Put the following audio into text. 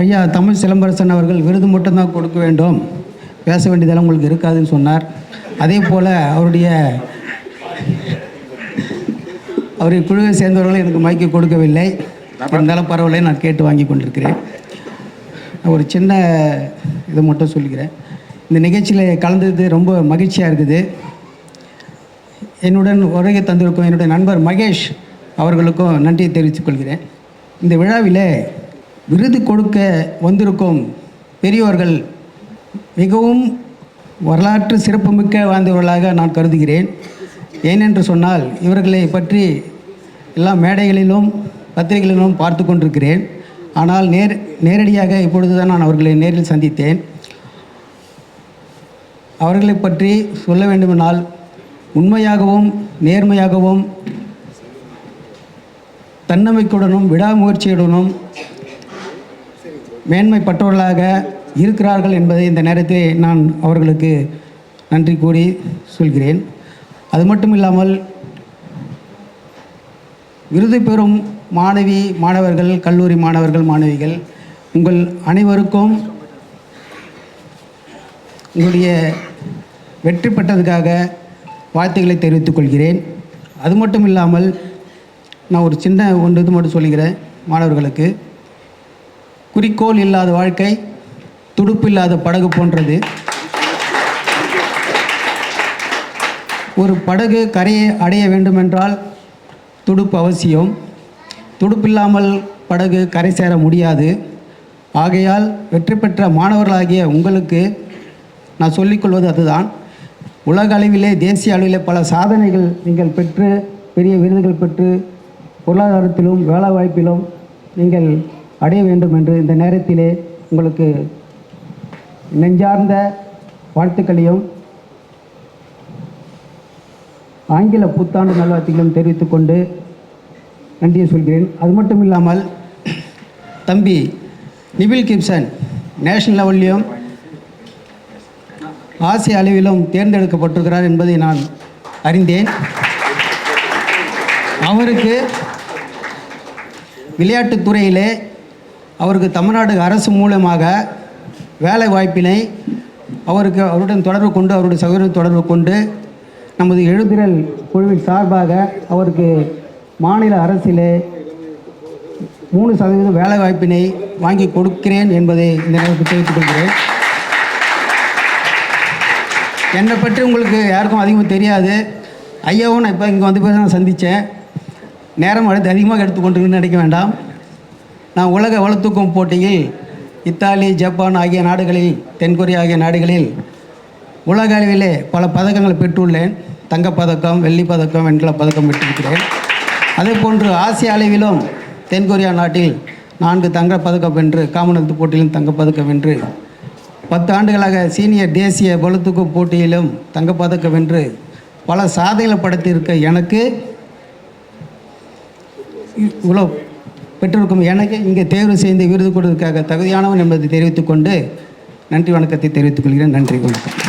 ஐயா தமிழ் சிலம்பரசன் அவர்கள் விருது மட்டும்தான் கொடுக்க வேண்டும். பேச வேண்டியதெல்லாம் உங்களுக்கு இருக்காதுன்னு சொன்னார். அதே போல் அவருடைய அவருடைய குழுவை சேர்ந்தவர்களும் எனக்கு மைக்கு கொடுக்கவில்லை. இருந்தாலும் பரவாயில்லை நான் கேட்டு வாங்கி கொண்டிருக்கிறேன். ஒரு சின்ன இதை மட்டும் சொல்லிக்கிறேன் இந்த நிகழ்ச்சியில் கலந்தது ரொம்ப மகிழ்ச்சியாக இருக்குது. என்னுடன் உரையை தந்திருக்கும் என்னுடைய நண்பர் மகேஷ் அவர்களுக்கும் நன்றியை தெரிவித்துக் கொள்கிறேன். இந்த விழாவில் விருது கொடுக்க வந்திருக்கும் பெரியோர்கள் மிகவும் வரலாற்று சிறப்புமிக்க வாழ்ந்தவர்களாக நான் கருதுகிறேன். ஏனென்று சொன்னால் இவர்களை பற்றி எல்லா மேடைகளிலும் பத்திரிகைகளிலும் பார்த்து கொண்டிருக்கிறேன். ஆனால் நேர் நேரடியாக இப்பொழுது தான் நான் அவர்களை நேரில் சந்தித்தேன். அவர்களை பற்றி சொல்ல வேண்டுமென்றால் உண்மையாகவும் நேர்மையாகவும் தன்னமைக்குடனும் விடாமுயற்சியுடனும் மேன்மைப்பட்டவர்களாக இருக்கிறார்கள் என்பதை இந்த நேரத்தில் நான் அவர்களுக்கு நன்றி கூறி சொல்கிறேன். அது மட்டும் இல்லாமல் விருது பெறும் மாணவி மாணவர்கள் கல்லூரி மாணவர்கள் மாணவிகள் உங்கள் அனைவருக்கும் உங்களுடைய வெற்றி பெற்றதுக்காக வாழ்த்துக்களை தெரிவித்துக் கொள்கிறேன். அது மட்டும் இல்லாமல் நான் ஒரு சின்ன ஒன்று இது மட்டும் சொல்லுகிறேன் மாணவர்களுக்கு. குறிக்கோள் இல்லாத வாழ்க்கை துடுப்பில்லாத படகு போன்றது. ஒரு படகு கரையை அடைய வேண்டுமென்றால் துடுப்பு அவசியம். துடுப்பில்லாமல் படகு கரை சேர முடியாது. ஆகையால் வெற்றி பெற்ற மாணவர்களாகிய உங்களுக்கு நான் சொல்லிக்கொள்வது அதுதான். உலக அளவிலே தேசிய அளவிலே பல சாதனைகள் நீங்கள் பெற்று பெரிய விருதுகள் பெற்று பொருளாதாரத்திலும் வேலைவாய்ப்பிலும் நீங்கள் அடைய வேண்டும் என்று இந்த நேரத்திலே உங்களுக்கு நெஞ்சார்ந்த வாழ்த்துக்களையும் ஆங்கில புத்தாண்டு நல்வாழ்த்துக்களையும் தெரிவித்துக்கொண்டு நன்றியை சொல்கிறேன். அது மட்டும் இல்லாமல் தம்பி நிபில் கிப்சன் நேஷனல் லெவல்லையும் ஆசிய அளவிலும் தேர்ந்தெடுக்கப்பட்டிருக்கிறார் என்பதை நான் அறிந்தேன். அவருக்கு விளையாட்டுத் துறையிலே அவருக்கு தமிழ்நாடு அரசு மூலமாக வேலை வாய்ப்பினை அவருக்கு அவருடன் தொடர்பு கொண்டு அவருடைய சகோதரர் தொடர்பு கொண்டு நமது எழுதிரல் குழுவின் சார்பாக அவருக்கு மாநில அரசிலே மூணு சதவீதம் வேலை வாய்ப்பினை வாங்கி கொடுக்கிறேன் என்பதை இந்த நேரத்தில் தெரிவித்துக் கொள்கிறேன். என்னை பற்றி உங்களுக்கு யாருக்கும் அதிகமாக தெரியாது. ஐயாவும் நான் இப்போ இங்கே வந்து போய் நான் சந்தித்தேன் நேரம் அடுத்து அதிகமாக எடுத்துக்கொண்டு நினைக்க வேண்டாம். நான் உலக வலுத்தூக்கும் போட்டியில் இத்தாலி ஜப்பான் ஆகிய நாடுகளில் தென்கொரியா ஆகிய நாடுகளில் உலக அளவிலே பல பதக்கங்களை பெற்றுள்ளேன். தங்கப்பதக்கம் வெள்ளி பதக்கம் வெண்கலப் பதக்கம் பெற்றிருக்கிறேன். அதே போன்று ஆசிய அளவிலும் தென்கொரியா நாட்டில் நான்கு தங்கப் பதக்கம் வென்று காமன்வெல்த் போட்டியிலும் தங்கப்பதக்கம் வென்று பத்து ஆண்டுகளாக சீனியர் தேசிய பளுதூக்கு போட்டியிலும் தங்கப்பதக்கம் வென்று பல சாதனைகளை படைத்திருக்க எனக்கு இவ்வளோ பெற்றிருக்கும். எனக்கு இங்கே தேர்வு செய்து விருது கொடுவதற்காக தகுதியானவன் என்பதை தெரிவித்துக்கொண்டு நன்றி வணக்கத்தை தெரிவித்துக் கொள்கிறேன் நன்றி வணக்கம்.